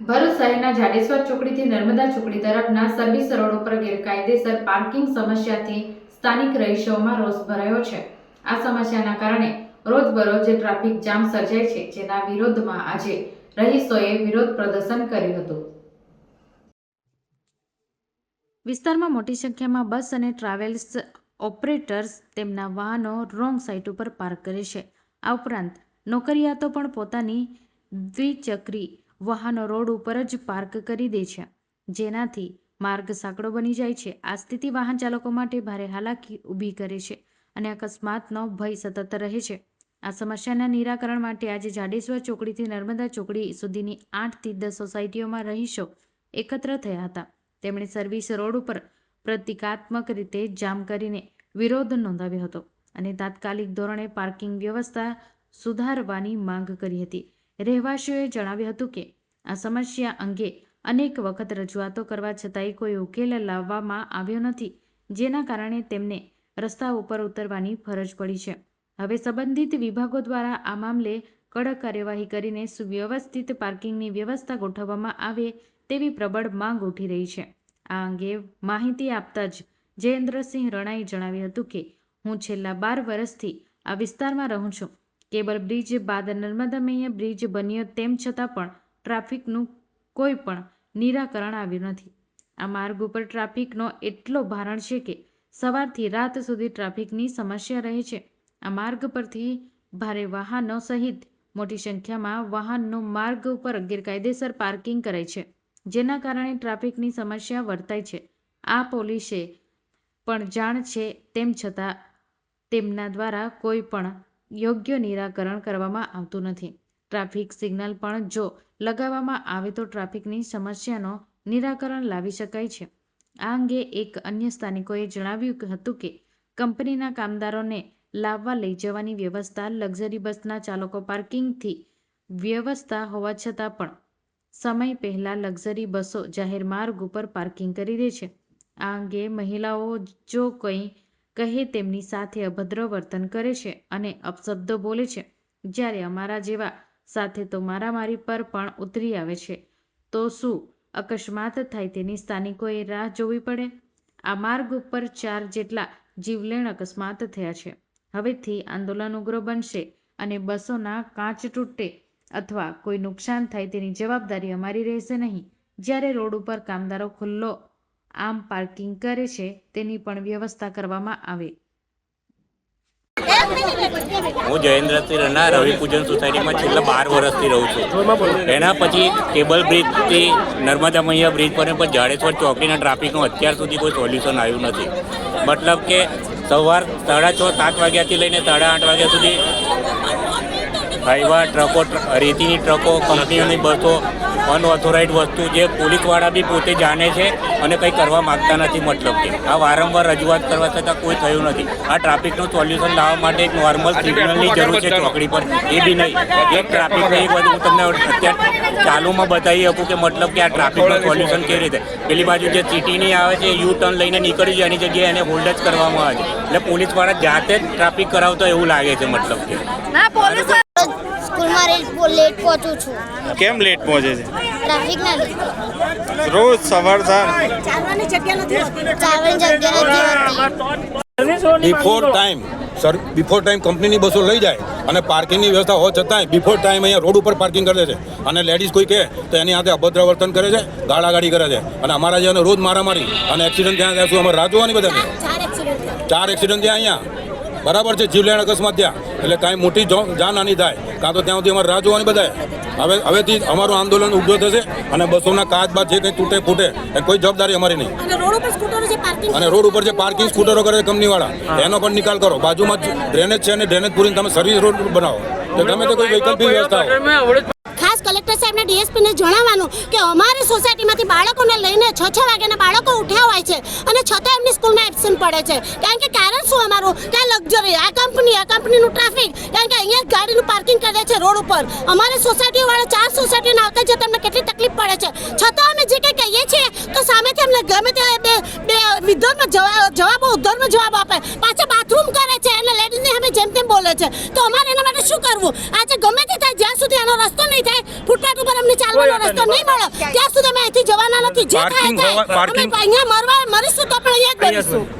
ભરૂચ શહેરના જાડેશ્વર ચોકડીથી નર્મદા ચોકડી તરફના સર્વિસ રોડ ઉપર ગેરકાયદેસર પાર્કિંગ સમસ્યાથી સ્થાનિક રહીશોમાં રોષ ભરાયો છે. આ સમસ્યાના કારણે રોજબરોજ ટ્રાફિક જામ સર્જાય છે, જેના વિરોધમાં આજે રહીશોએ વિરોધ પ્રદર્શન કર્યું હતું. વિસ્તારમાં મોટી સંખ્યામાં બસ અને ટ્રાવેલ્સ ઓપરેટર્સ તેમના વાહનો રોંગ સાઇટ ઉપર પાર્ક કરે છે. આ ઉપરાંત નોકરિયાતો પણ પોતાની દ્વિચક્રી વાહનો રોડ ઉપર જ પાર્ક કરી દે છે. જેનાથી માર્ગ સાંકડો બની જાય છે. આ સ્થિતિ વાહન ચાલકો માટે ભારે હાલાકી ઊભી કરે છે અને અકસ્માતનો ભય સતત રહે છે. આ સમસ્યાના નિરાકરણ માટે આજે જાડેશ્વર ચોકડીથી નર્મદા ચોકડી સુધીની આઠથી દસ સોસાયટીઓમાં રહીશો એકત્ર થયા હતા. તેમણે સર્વિસ રોડ ઉપર પ્રતિકાત્મક રીતે જામ કરીને વિરોધ નોંધાવ્યો હતો અને તાત્કાલિક ધોરણે પાર્કિંગ વ્યવસ્થા સુધારવાની માંગ કરી હતી. રહેવાસીઓએ જણાવ્યું હતું કે, આ સમસ્યા અંગે અનેક વખત રજૂઆતો કરવા છતાંય કોઈ ઉકેલ લાવવામાં આવ્યો નથી, જેના કારણે તેમને રસ્તા ઉપર ઉતરવાની ફરજ પડી છે. હવે સંબંધિત વિભાગો દ્વારા આ મામલે કડક કાર્યવાહી કરીને સુવ્યવસ્થિત પાર્કિંગની વ્યવસ્થા ગોઠવવામાં આવે તેવી પ્રબળ માંગ ઉઠી રહી છે. આ અંગે માહિતી આપતા જ જયેન્દ્રસિંહ રણાએ જણાવ્યું હતું કે, હું છેલ્લા બાર વર્ષથી આ વિસ્તારમાં રહું છું. કેબલ બ્રિજ બાદ નર્મદામય બ્રિજ બન્યો તેમ છતાં પણ ટ્રાફિકનું કોઈ પણ નિરાકરણ આવ્યું નથી. આ માર્ગ ઉપર ટ્રાફિકનો એટલો ભારણ છે કે સવારથી રાત સુધી ટ્રાફિકની સમસ્યા રહે છે. આ માર્ગ પરથી ભારે વાહનો સહિત મોટી સંખ્યામાં વાહનનો માર્ગ ઉપર ગેરકાયદેસર પાર્કિંગ કરે છે, જેના કારણે ટ્રાફિકની સમસ્યા વર્તાય છે. આ પોલીસે પણ જાણ છે તેમ છતાં તેમના દ્વારા કોઈ પણ યોગ્ય નિરાકરણ કરવામાં આવતું નથી. ટ્રાફિક સિગ્નલ પણ જો લગાવવામાં આવે તો ટ્રાફિકની સમસ્યાનો નિરાકરણ લાવી શકાય છે. આ અંગે એક અન્ય સ્થાનિકોએ જણાવ્યું હતું કે, કંપનીના કામદારોને લાવવા લઈ જવાની વ્યવસ્થા લક્ઝરી બસના ચાલકો પાર્કિંગથી વ્યવસ્થા હોવા છતાં પણ સમય પહેલાં લક્ઝરી બસો જાહેર માર્ગ ઉપર પાર્કિંગ કરી દે છે. આ અંગે મહિલાઓ જો કંઈ કહે, તેમની સાથે અભદ્ર વર્તન કરે છે અને અપશબ્દો બોલે છે. જ્યારે અમારા જેવા સાથે તો મારામારી પર પણ ઉતરી આવે છે. તો શું અકસ્માત થાય તેની સ્થાનિકોએ રાહ જોવી પડે? આ માર્ગ ઉપર ચાર જેટલા જીવલેણ અકસ્માત થયા છે. હવેથી આંદોલન ઉગ્ર બનશે અને બસોના કાચ તૂટે અથવા કોઈ નુકસાન થાય તેની જવાબદારી અમારી રહેશે નહીં. જ્યારે રોડ ઉપર કામદારો ખુલ્લો આમ પાર્કિંગ કરે છે, તેની પણ વ્યવસ્થા કરવામાં આવે. હું જયેન્દ્રસિંહ રના રવિ પૂજન સોસાયટીમાં છેલ્લા બાર વર્ષથી રહું છું. એના પછી કેબલ બ્રિજથી નર્મદા મૈયા બ્રિજ પર પણ જાડેશ્વર ચોકડીના ટ્રાફિકનું અત્યાર સુધી કોઈ સોલ્યુશન આવ્યું નથી. મતલબ કે સવાર સાડા છ, સાત વાગ્યાથી લઈને સાડા આઠ વાગ્યા સુધી હાઈવા, ટ્રકો રેતીની ટ્રકો, કંપનીઓની બસો અનઓથોરાઇઝ વસ્તુ જે પોલીસવાળા બી પોતે જાણે છે અને કંઈ કરવા માગતા નથી મતલબ કે. આ વારંવાર રજૂઆત કરવા છતાં કોઈ થયું નથી. આ ટ્રાફિકનું સોલ્યુશન લાવવા માટે એક નોર્મલ સિગ્નલની જરૂર છે ચોકડી પર. એ બી નહીં. એક ટ્રાફિક એક બધું હું તમને અત્યારે ચાલુમાં બતાવી શકું કે મતલબ કે આ ટ્રાફિકનું સોલ્યુશન કેવી રીતે. પેલી બાજુ જે સિટીની આવે છે યુ ટર્ન લઈને નીકળી જાય એની જગ્યાએ એને હોલ્ડ જ કરવામાં આવે છે. એટલે પોલીસવાળા જાતે જ ટ્રાફિક કરાવતો એવું લાગે છે મતલબ કે. સ્કૂલમાં લેટ પહોંચું છું. કેમ લેટ પહોંચે છે? ટ્રાફિકના લીધે. રોજ સવાર સાંજ ચાલવાની જગ્યા નથી હોતી. Before time sir before time કંપનીની બસો લઈ જાય અને પાર્કિંગની વ્યવસ્થા હોવા છતાંય બિફોર ટાઈમ અહીંયા રોડ ઉપર પાર્કિંગ કરે છે. અને લેડીઝ કોઈ કહે તો એની હાથે અભદ્ર વર્તન કરે છે ગાળાગાડી કરે છે. અને અમારા જેવાને રોજ મારામારી અને એક્સિડન્ટ ત્યાં ત્યાં શું અમારે રાહ જોવાની બધાને. ચાર એક્સિડન્ટ ત્યાં ચાર એક્સિડન્ટ થયા અહીંયા. બરાબર છે જીવલેણ અકસ્માત ત્યાં. એટલે કાંઈ મોટી જાનહાની થાય. કાં તો ત્યાં સુધી અમારે રાહ જોવાની બધાએ. હવે હવેથી અમારું આંદોલન ઊભો થશે અને બસોના કાચ બાદ જે કંઈ તૂટે ફૂટે એ કોઈ જવાબદારી અમારી નહીં. અને રોડ ઉપર જે પાર્કિંગ અને રોડ ઉપર જે સ્કૂટરો કરે છે કંપનીવાળા એનો પણ નિકાલ કરો. બાજુમાં જ ડ્રેનેજ છે અને ડ્રેનેજ પૂરીને તમે સર્વિસ રોડ બનાવો. તો ગમે તે કોઈ વૈકલ્પિક વ્યવસ્થા ખાસ કલેક્ટર સાહેબને ડીએસપીને જણાવવાનું કે અમારી સોસાયટીમાંથી બાળકોને લઈને છ છ વાગ્યાના બાળકો ઉઠ્યા હોય છે અને છતાં એમની સ્કૂલમાં એબસેન્ટ પડે છે. કારણ કે કારણ શું અમારું? ક્યાં લક્ઝરી આ કંપની આ કંપનીનું ટ્રાફિક કારણ કે અહીંયા ગાડીનું પાર્કિંગ કરે છે રોડ ઉપર. અમારી સોસાયટીવાળા ચાર સોસાયટીને આવતા જતા અમને કેટલી તકલીફ પડે છે. છતાં અમે જે કંઈ કહીએ છીએ તો સામેથી અમને ગમે તે બે બે વિદ્રોહમાં જવાબ જવાબો ઉદ્ધોરમાં જવાબ આપે. પાછા બાથરૂમ કરે છે એટલે લેડીઝને અમે જેમ તેમ બોલે છે. તો અમારે એના માટે શું કરવું? આજે ગમે તે થાય જ્યાં સુધી આનો રસ્તો નહીં થાય ફૂટપાથ ઉપર અમને ચાલવાનો રસ્તો નહીં. મળે ત્યાં સુધી અમે અહીંથી જવાના નથી. જે થાય થાય. અમે અહીંયા મરવા મરીશું તો પણ અહીંયા જ મરીશું.